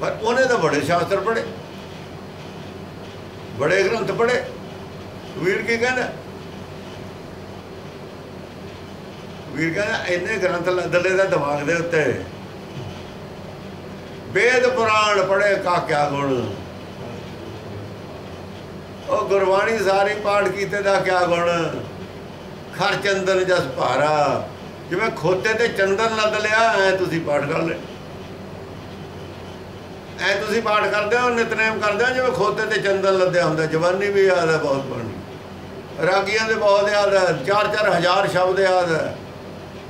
ਪਰ ਉਹਨੇ ਤਾਂ ਬੜੇ ਸ਼ਾਸਤਰ ਪੜ੍ਹੇ, ਬੜੇ ਗ੍ਰੰਥ ਪੜ੍ਹੇ। ਵੀਰ ਕੀ ਕਹਿੰਦਾ? ਵੀਰ ਕਹਿੰਦਾ, ਇੰਨੇ ਗ੍ਰੰਥ ਲੱਦਲੇ ਦਾ ਦਿਮਾਗ ਦੇ ਉੱਤੇ। ਵੇਦ ਪੁਰਾਣ ਪੜ੍ਹੇ ਕਾ ਕਿਆ ਗੁਣ। ਉਹ ਗੁਰਬਾਣੀ ਸਾਰੀ ਪਾਠ ਕੀਤੇ ਦਾ ਕਿਆ ਗੁਣ? ਖਰ ਚੰਦਨ ਜਸ ਭਾਰਾ। ਜਿਵੇਂ ਖੋਤੇ ਤੇ ਚੰਦਨ ਲੱਦ ਲਿਆ, ਐ ਤੁਸੀਂ ਪਾਠ ਕਰ ਲੈ ਐ ਤੁਸੀਂ ਪਾਠ ਕਰਦੇ ਹੋ, ਨਿਤਨੇਮ ਕਰਦੇ ਹੋ, ਜਿਵੇਂ ਖੋਤੇ ਤੇ ਚੰਦਨ ਲੱਦਿਆ ਹੁੰਦਾ, ਜਵਾਨੀ ਵੀ ਯਾਦ ਹੈ, ਬਹੁਤ ਬਣੀ ਰਾਗੀਆਂ ਦੇ ਬਹੁਤ ਯਾਦ ਹੈ, ਚਾਰ ਚਾਰ ਹਜ਼ਾਰ ਸ਼ਬਦ ਯਾਦ ਹੈ।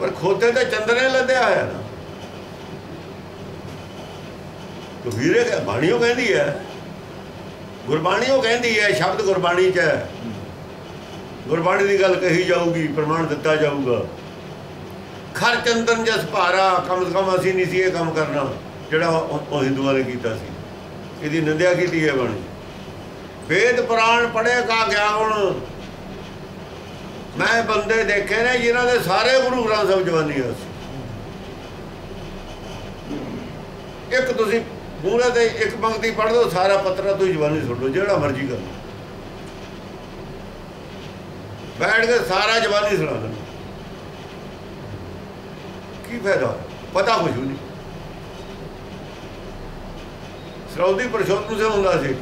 ਪਰ ਖੋਤੇ ਤੇ ਚੰਦਨੇ ਲੱਦਿਆ ਹੋਇਆ ਨਾ। ਤੋ ਵੀਰੇ ਬਾਣੀਓ ਕਹਿੰਦੀ ਹੈ, ਗੁਰਬਾਣੀ ਉਹ ਕਹਿੰਦੀ ਹੈ, ਸ਼ਬਦ ਗੁਰਬਾਣੀ 'ਚ ਹੈ। ਗੁਰਬਾਣੀ ਦੀ ਗੱਲ ਕਹੀ ਜਾਊਗੀ, ਪ੍ਰਮਾਣ ਦਿੱਤਾ ਜਾਊਗਾ। ਖਰ ਚੰਦਨ ਜਸ ਭਾਰਾ, ਕਮ ਸੇ ਕਮ ਅਸੀਂ ਨਹੀਂ ਸੀ ਇਹ ਕੰਮ ਕਰਨਾ। ਜਿਹੜਾ ਉਹ ਹਿੰਦੂਆਂ ਨੇ ਕੀਤਾ ਸੀ। ਇਹਦੀ ਨਿੰਦਿਆ ਕੀਤੀ ਹੈ ਬਾਣੀ। ਵੇਦ ਪੁਰਾਣ ਪੜ੍ਹੇ ਕਾ ਗਿਆ ਹੁਣ? ਮੈਂ ਬੰਦੇ ਦੇਖੇ ਨੇ ਜਿਨ੍ਹਾਂ ਦੇ ਸਾਰੇ ਗੁਰੂ ਗ੍ਰੰਥ ਸਾਹਿਬ ਜਵਾਨੀ ਸੀ। ਇੱਕ ਤੁਸੀਂ ਮੂਲੇ ਤੇ ਇੱਕ ਪੰਕਤੀ ਪੜ੍ਹ ਦੋ ਸਾਰਾ ਪੱਤਰਾ ਤੁਸੀਂ ਜਵਾਨੀ ਸੁਣ ਲਓ, ਜਿਹੜਾ ਮਰਜ਼ੀ ਕਰੋ ਬੈਠ ਕੇ ਸਾਰਾ ਜਵਾਨੀ ਸੁਣਾ ਦਿੰਦੇ। ਕੀ ਫਾਇਦਾ? ਪਤਾ ਕੁਝ ਨਹੀਂ। ਸਰੌਦੀ ਪਰਸ਼ੋਤਮ ਸੇ ਹੁੰਦਾ ਸੀ।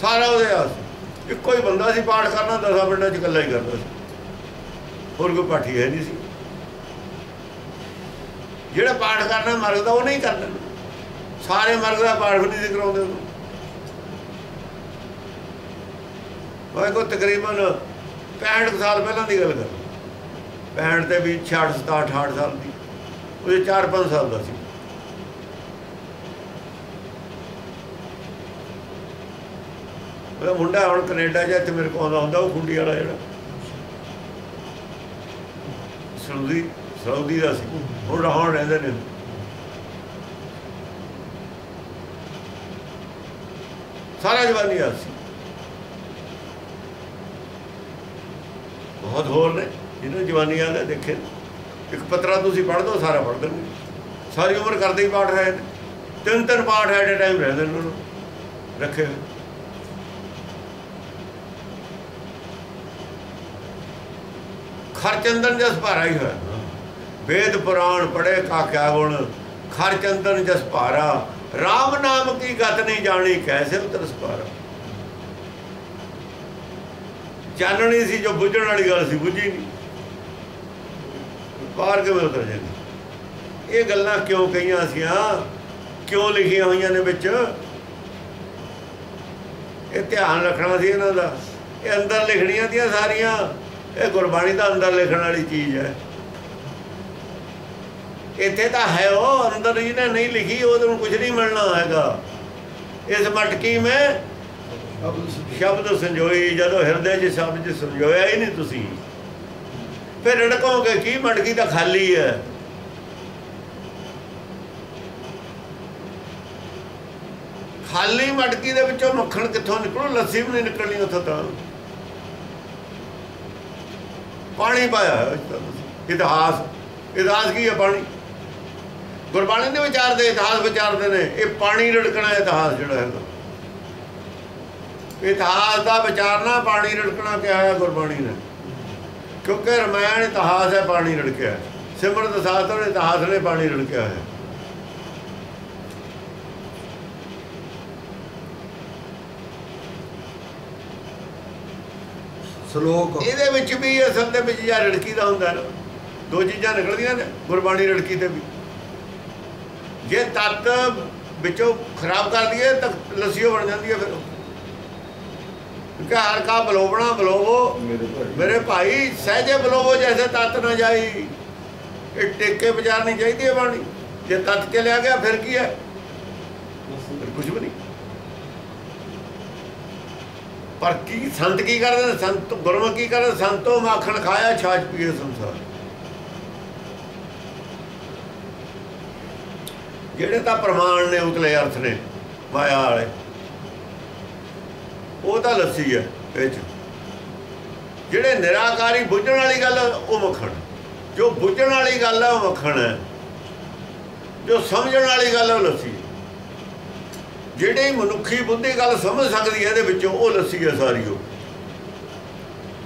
ਸਾਰਾ ਉਹਦੇ ਆਸ। ਇੱਕੋ ਹੀ ਬੰਦਾ ਸੀ, ਪਾਠ ਕਰਨਾ ਦਸਾਂ ਪਿੰਡਾਂ 'ਚ ਇਕੱਲਾ ਹੀ ਕਰਦਾ ਸੀ। ਹੋਰ ਕੋਈ ਪਾਠੀ ਹੈ ਨਹੀਂ ਸੀ। ਜਿਹੜਾ ਪਾਠ ਕਰਨਾ ਮਰਗ ਦਾ ਉਹ ਨਹੀਂ ਕਰਦਾ ਸਾਰੇ ਮਰਗ ਦਾ ਪਾਠ ਨਹੀਂ ਸੀ ਕਰਾਉਂਦੇ ਉਹਨੂੰ। ਮੈਂ ਕੋ ਤਕਰੀਬਨ 65 ਸਾਲ ਪਹਿਲਾਂ ਦੀ ਗੱਲ ਕਰ। 65 ਤੇ ਵੀ 66 67 68 ਸਾਲ ਦੀ। ਉਹਦੇ 4-5 ਸਾਲ ਦਾ ਸੀ। ਉਹਦਾ ਮੁੰਡਾ ਹੁਣ ਕੈਨੇਡਾ ਜਾਂ ਤੇ ਮੇਰੇ ਕੋਲ ਆਉਂਦਾ ਹੁੰਦਾ, ਉਹ ਖੁੰਡੀ ਵਾਲਾ ਜਿਹੜਾ। ਸਾਊਦੀ ਸਾਊਦੀ ਦਾ ਸੀ। ਹੁਣ ਰਹਿਣ ਰਹਿੰਦੇ ਨੇ। ਸਾਰਾ ਜਵਾਨੀ ਆ ਸੀ। ਬਹੁਤ ਹੋਰ ਨੇ, ਜਿਹਨੂੰ ਜਵਾਨੀ ਆਉਂਦਾ, ਦੇਖੇ। ਇੱਕ ਪਤਰਾ ਤੁਸੀਂ ਪੜ੍ਹ ਦੋ, ਸਾਰਾ ਪੜ੍ਹ ਦੇਣਗੇ। ਸਾਰੀ ਉਮਰ ਕਰਦੇ ਹੀ ਪਾਠ ਰਹੇ ਨੇ ਤਿੰਨ ਤਿੰਨ ਪਾਠ ਐਟ ਅ ਟਾਈਮ ਰਹਿੰਦੇ ਨੇ ਉਹਨਾਂ। ਨੂੰ ਰੱਖੇ ਹੋਏ। ਖਰਚੰਦਨ ਜਸ ਭਾਰਾ ਹੀ ਹੋਇਆ। ਵੇਦ ਪੁਰਾਣ ਪੜੇ ਕਾ ਕਿਆ ਗੁਣ, ਖਰਚੰਦਨ ਜਸ ਭਾਰਾ। RAM ਨਾਮ ਕੀ ਗਤ ਨਹੀਂ ਜਾਣੀ, ਕੈਸੇ ਉਤਰ ਸਪਾਰਾ। ਜਾਣਣੀ ਸੀ ਜੋ ਬੁੱਝਣ ਵਾਲੀ ਗੱਲ ਸੀ, ਬੁੱਝੀ ਨਹੀਂ। ਪਾਰ ਕਿਵੇਂ ਉਤਰ ਜਾਂਦੀ? ਇਹ ਗੱਲਾਂ ਕਿਉਂ ਕਹੀਆਂ ਸੀਆਂ? ਕਿਉਂ ਲਿਖੀਆਂ ਹੋਈਆਂ ਨੇ ਵਿੱਚ? ਇਹ ਧਿਆਨ ਰੱਖਣਾ ਸੀ ਇਹਨਾਂ ਦਾ। ਇਹ ਅੰਦਰ ਲਿਖਣੀਆਂ ਦੀਆਂ ਸਾਰੀਆਂ। ਇਹ ਗੁਰਬਾਣੀ ਦਾ ਅੰਦਰ ਲਿਖਣ ਵਾਲੀ ਚੀਜ਼ ਹੈ। ਇੱਥੇ ਤਾਂ ਹੈ ਉਹ, ਅੰਦਰ ਜਿਹਨੇ ਨਹੀਂ ਲਿਖੀ, ਉਹਦੇ ਨੂੰ ਕੁਝ ਨਹੀਂ ਮਿਲਣਾ ਹੈਗਾ। ਇਸ ਮਟਕੀ ਮੈਂ ਸ਼ਬਦ ਸੰਜੋਈ, ਜਦੋਂ ਹਿਰਦੇ 'ਚ ਸ਼ਬਦ 'ਚ ਸੰਜੋਇਆ ਹੀ ਨਹੀਂ ਤੁਸੀਂ। ਫਿਰ ਰੜਕੋਗੇ, ਕੀ ਮਟਕੀ ਤਾਂ ਖਾਲੀ ਹੈ? ਖਾਲੀ ਮਟਕੀ ਦੇ ਵਿੱਚੋਂ ਮੱਖਣ ਕਿੱਥੋਂ ਨਿਕਲੂ? ਲੱਸੀ ਵੀ ਨਹੀਂ ਨਿਕਲਣੀ ਉੱਥੋਂ ਤਾਂ। ਪਾਣੀ ਪਾਇਆ ਹੈ ਇਤਿਹਾਸ ਇਤਿਹਾਸ ਕੀ ਹੈ ਪਾਣੀ? ਗੁਰਬਾਣੀ ਦੇ ਵਿਚਾਰਦੇ ਇਤਿਹਾਸ ਵਿਚਾਰਦੇ ਨੇ। ਇਹ ਪਾਣੀ ਰੜਕਣਾ ਇਤਿਹਾਸ ਜਿਹੜਾ ਹੈਗਾ। ਇਤਿਹਾਸ ਦਾ ਵਿਚਾਰਨਾ, ਪਾਣੀ ਰੜਕਣਾ ਕਿਹਾ ਹੈ ਗੁਰਬਾਣੀ ਨੇ। ਕਿਉਂਕਿ ਰਮਾਇਣ ਇਤਿਹਾਸ ਹੈ, ਪਾਣੀ ਰੜਕਿਆ ਸਿਮਰਤ ਸਾਸਤਰ ਇਤਿਹਾਸ ਨੇ ਪਾਣੀ ਰੜਕਿਆ ਹੈ ਸ਼ਲੋਕ। ਇਹਦੇ ਵਿੱਚ ਵੀ ਅਸਲ ਦੇ ਵਿੱਚ ਜਾਂ ਰੜਕੀ ਦਾ ਹੁੰਦਾ ਨਾ। ਦੋ ਚੀਜ਼ਾਂ ਨਿਕਲਦੀਆਂ ਨੇ ਗੁਰਬਾਣੀ ਰੜਕੀ ਤੇ ਵੀ। ਜੇ ਤੱਤ ਵਿੱਚੋਂ ਖਰਾਬ ਕਰ ਦਈਏ ਤਾਂ ਲੱਸੀਓ ਬਣ ਜਾਂਦੀ ਹੈ ਫਿਰ। ਕਿਉਂਕਿ ਹਰ ਕਾ ਬਲੋਵਣਾ ਬਲੋਵੋ ਮੇਰੇ ਭਾਈ। ਸਹਜੇ ਬਲੋਵੋ ਜੈਸੇ ਤੱਤ ਨਾ ਜਾਈ। ਇਹ ਟੇਕੇ ਬਾਜ਼ਾਰ ਨਹੀਂ ਚਾਹੀਦੀ ਹੈ ਬਾਣੀ। ਜੇ ਤੱਤ ਕੇ ਲਿਆ ਗਿਆ ਫਿਰ ਕੀ ਹੈ ਫਿਰ ਕੁਝ ਵੀ ਨਹੀਂ ਪਰ ਕੀ ਸੰਤ ਕੀ ਕਰਦੇ? ਨੇ ਸੰਤ ਗੁਰਮੁਖ ਕੀ ਕਰਦੇ? ਸੰਤੋ ਮਾਖਣ ਖਾਇਆ ਛਾਛ ਪੀਏ ਸੰਸਾਰ। ਜਿਹੜੇ ਤਾਂ ਪ੍ਰਮਾਣ ਨੇ, ਉਤਲੇ ਅਰਥ ਨੇ, ਮਾਇਆ ਵਾਲੇ, ਉਹ ਤਾਂ ਲੱਸੀ ਹੈ ਵਿੱਚ ਜਿਹੜੇ ਨਿਰਾਕਾਰੀ ਬੁੱਝਣ ਵਾਲੀ ਗੱਲ ਉਹ ਮੱਖਣ। ਜੋ ਬੁੱਝਣ ਵਾਲੀ ਗੱਲ ਹੈ, ਉਹ ਮੱਖਣ ਹੈ। ਜੋ ਸਮਝਣ ਵਾਲੀ ਗੱਲ ਹੈ, ਉਹ ਲੱਸੀ ਜਿਹੜੀ ਮਨੁੱਖੀ ਬੁੱਧੀ ਗੱਲ ਸਮਝ ਸਕਦੀ ਹੈ ਇਹਦੇ ਵਿੱਚੋਂ ਉਹ ਲੱਸੀ ਹੈ ਸਾਰੀ ਉਹ।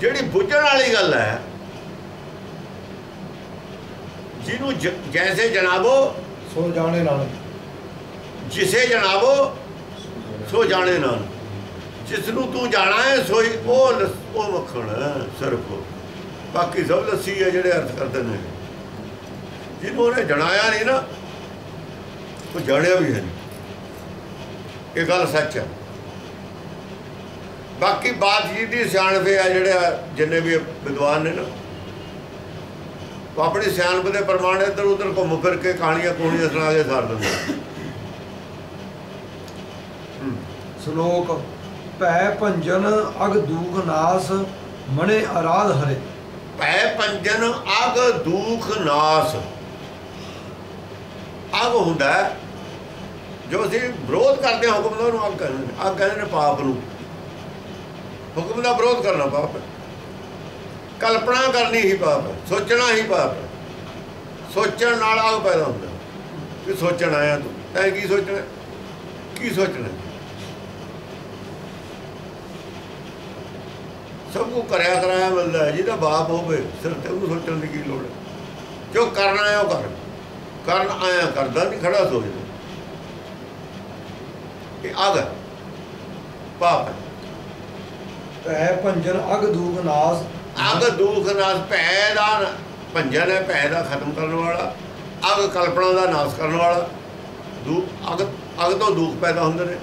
ਜਿਹੜੀ ਬੁੱਝਣ ਵਾਲੀ ਗੱਲ ਹੈ ਜਿਹਨੂੰ ਜੈਸੇ ਜਨਾਬੋ ਸੋ ਜਾਣੇ ਨਾਲ ਜਿਸੇ ਜਨਾਬੋ ਸੋ ਜਾਣੇ ਨਾਲ ਜਿਸ ਨੂੰ ਤੂੰ ਜਾਣਾ ਹੈ ਸੋਈ ਉਹ ਲੱਸ- ਉਹ ਮੱਖਣ ਸਿਰਫ ਬਾਕੀ ਸਭ ਲੱਸੀ ਹੈ ਜਿਹੜੇ ਅਰਥ ਕਰਦੇ ਨੇ। ਜਿਹਨੂੰ ਉਹਨੇ ਜਣਾਇਆ ਨਹੀਂ ਨਾ ਉਹ ਜਾਣਿਆ ਵੀ ਹੈ ਨਹੀਂ। ਇਹ ਗੱਲ ਸੱਚ ਹੈ ਬਾਕੀ ਬਾਤ ਜੀ ਦੀ ਸਿਆਣਪੇ ਆ ਜਿਹੜੇ ਜਿੰਨੇ ਵੀ ਵਿਦਵਾਨ ਨੇ ਨਾ ਉਹ ਆਪਣੀ ਸਿਆਣਪ ਦੇ ਪ੍ਰਮਾਣ ਇੱਧਰ ਉੱਧਰ ਘੁੰਮ ਫਿਰ ਕੇ ਕਹਾਣੀਆਂ ਕੋਹਣੀਆਂ ਸੁਣਾ ਕੇ ਸਾਰ ਦਿੰਦੇ। ਸ਼ਲੋਕ ਭੈ ਭੰਜਨ ਅਗ ਦੂਖ ਨਾਸ ਮਣੇ ਅਰਾਧ ਹਰੇ। ਭੈ ਪੰਜਨ ਅਗ ਦੁਖ ਨਾਸ। ਅਗ ਹੁੰਦਾ ਜੋ ਅਸੀਂ ਵਿਰੋਧ ਕਰਦੇ ਹਾਂ ਹੁਕਮ ਦਾ ਉਹਨੂੰ ਅਗ ਕਹਿੰਦੇ ਨੇ। ਅਗ ਕਹਿੰਦੇ ਨੇ ਪਾਪ ਨੂੰ। ਹੁਕਮ ਦਾ ਵਿਰੋਧ ਕਰਨਾ ਪਾਪ ਹੈ। ਕਲਪਨਾ ਕਰਨੀ ਹੀ ਪਾਪ ਹੈ। ਸੋਚਣਾ ਹੀ ਪਾਪ ਹੈ। ਸੋਚਣ ਨਾਲ ਆਗ ਪੈਦਾ ਹੁੰਦਾ। ਕਿ ਸੋਚਣ ਆਇਆ ਤੂੰ। ਤੈਂ ਕੀ ਸੋਚਣਾ? ਕੀ ਸੋਚਣਾ? ਸਭ ਕੁ ਕਰਿਆ ਕਰਾਇਆ ਮਿਲਦਾ ਜਿਹਦਾ ਬਾਪ ਹੋਵੇ, ਸਿਰ ਤੇ ਉਹਨੂੰ ਸੋਚਣ ਦੀ ਕੀ ਲੋੜ ਹੈ। ਜੋ ਕਰਨਾ ਹੈ ਉਹ ਕਰ। ਕਰਨ ਆਇਆ ਕਰਦਾ, ਨਹੀਂ ਖੜਾ ਸੋਚਦਾ। ਇਹ ਹੈ, ਪਾਪ। ਭੈ ਭੰਜਨ ਅਗ ਦੂਖ ਨਾਸ। ਅਗ ਦੁਖ ਨਾਸ ਭੈ ਦਾ ਭੰਜਨ ਹੈ ਭੈ ਦਾ ਖਤਮ ਕਰਨ ਵਾਲਾ। ਅਗ ਕਲਪਨਾ ਦਾ ਨਾਸ ਕਰਨ ਵਾਲਾ। ਦੂ ਅਗ ਅਗ ਤੋਂ ਦੁੱਖ ਪੈਦਾ ਹੁੰਦੇ ਨੇ।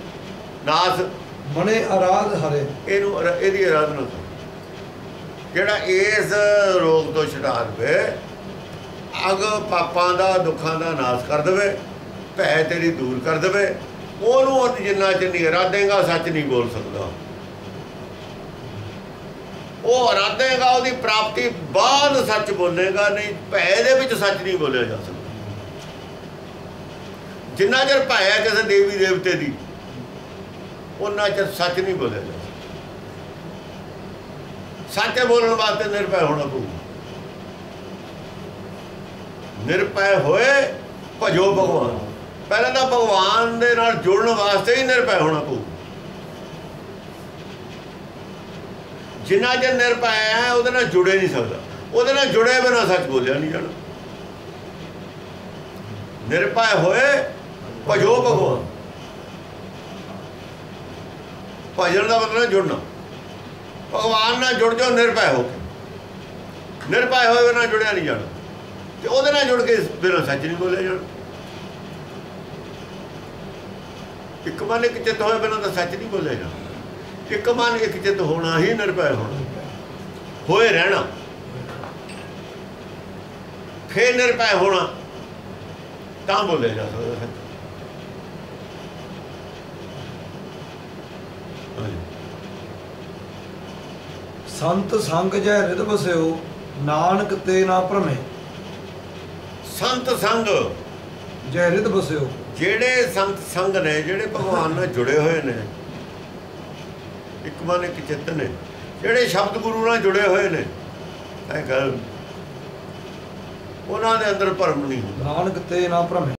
ਨਾਸ। ਮਣੇ ਅਰਾਧ ਹਰੇ। ਇਹਨੂੰ ਇਹਦੀ ਆਰਾਧਨਾ ਜਿਹੜਾ ਇਸ ਰੋਗ ਤੋਂ ਛਡਾ ਦੇਵੇ ਅਗ ਪਾਪਾਂ ਦਾ ਦੁੱਖਾਂ ਦਾ ਨਾਸ ਕਰ ਦੇਵੇ ਭੈ ਤੇਰੀ ਦੂਰ ਕਰ ਦੇਵੇ। ਉਹਨੂੰ ਉਹ ਜਿੰਨਾ ਚਿਰ ਨਹੀਂ ਇਰਾਦੇਗਾ ਸੱਚ ਨਹੀਂ ਬੋਲ ਸਕਦਾ। ਉਹ ਇਰਾਦੇਗਾ, ਉਹਦੀ ਪ੍ਰਾਪਤੀ ਬਾਅਦ ਸੱਚ ਬੋਲੇਗਾ, ਨਹੀਂ ਭੈ ਦੇ ਵਿੱਚ ਸੱਚ ਨਹੀਂ ਬੋਲਿਆ ਜਾ ਸਕਦਾ। ਜਿੰਨਾ ਚਿਰ ਭੈ ਹੈ ਕਿਸੇ ਦੇਵੀ ਦੇਵਤੇ ਦੀ ਉਹਨਾਂ ਚਿਰ ਸੱਚ ਨਹੀਂ ਬੋਲਿਆ ਜਾ ਸੱਚ ਬੋਲਣ ਵਾਸਤੇ ਨਿਰਭੈ ਹੋਣਾ ਪਊਗਾ। ਨਿਰਭੈ ਹੋਏ ਭਜੋ ਭਗਵਾਨ। ਪਹਿਲਾਂ ਤਾਂ ਭਗਵਾਨ ਦੇ ਨਾਲ ਜੁੜਨ ਵਾਸਤੇ ਹੀ ਨਿਰਭੈ ਹੋਣਾ ਪਊ। ਜਿੰਨਾ ਚਿਰ ਨਿਰਭੈ ਹੈ, ਉਹਦੇ ਨਾਲ ਜੁੜੇ ਨਹੀਂ ਸਕਦਾ। ਉਹਦੇ ਨਾਲ ਜੁੜੇ ਬਿਨਾ ਸੱਚ ਬੋਲਿਆ ਨਹੀਂ ਜਾਣਾ। ਨਿਰਭੈ ਹੋਏ, ਭਜੋ ਭਗਵਾਨ। ਭਜਨ ਦਾ ਮਤਲਬ ਜੁੜਨਾ। ਭਗਵਾਨ ਨਾਲ ਜੁੜ ਜਾਓ, ਨਿਰਭੈ ਹੋ ਕੇ। ਨਿਰਭੈ ਹੋਏ ਬਿਨਾ ਜੁੜਿਆ ਨਹੀਂ ਜਾਣਾ। ਤੇ ਉਹਦੇ ਨਾਲ ਜੁੜ ਕੇ ਬਿਨਾ ਸੱਚ ਨਹੀਂ ਬੋਲਿਆ ਜਾਣਾ। ਇੱਕ ਮਨ ਇੱਕ ਚਿੱਤ ਹੋਏ ਬਿਨਾ ਤਾਂ ਸੱਚ ਨਹੀਂ ਜਾਣਾ ਇੱਕ ਮਨ ਇੱਕ ਚਿੱਤ ਹੋਣਾ ਹੀ ਨਿਰਭੈ ਹੋਣਾ। ਹੋਏ ਰਹਿਣਾ। ਫੇਰ ਨਿਰਭੈ ਹੋਣਾ। ਤਾਂ ਸਕਦਾ ਸੱਚ। ਸੰਤ ਸੰਗ ਜੈ ਰਿਦ ਬਸਿਓ ਨਾਨਕ ਤੇ ਨਾ ਭਰਮੇ। ਸੰਤ ਸੰਗ। ਜੈ ਰਿਦ ਬਸਿਓ ਜਿਹੜੇ ਸੰਤ ਸੰਗ ਨੇ, ਜਿਹੜੇ ਭਗਵਾਨ ਨਾਲ ਜੁੜੇ ਹੋਏ ਨੇ, ਇੱਕ ਮਨ ਇੱਕ ਚਿੱਤ ਨੇ, ਜਿਹੜੇ ਸ਼ਬਦ ਗੁਰੂ ਨਾਲ ਜੁੜੇ ਹੋਏ ਨੇ ਇਹ ਗੱਲ ਉਹਨਾਂ ਦੇ ਅੰਦਰ ਭਰਮ ਨਹੀਂ ਨਾਨਕ ਤੇ ਨਾ ਭਰਮੇ।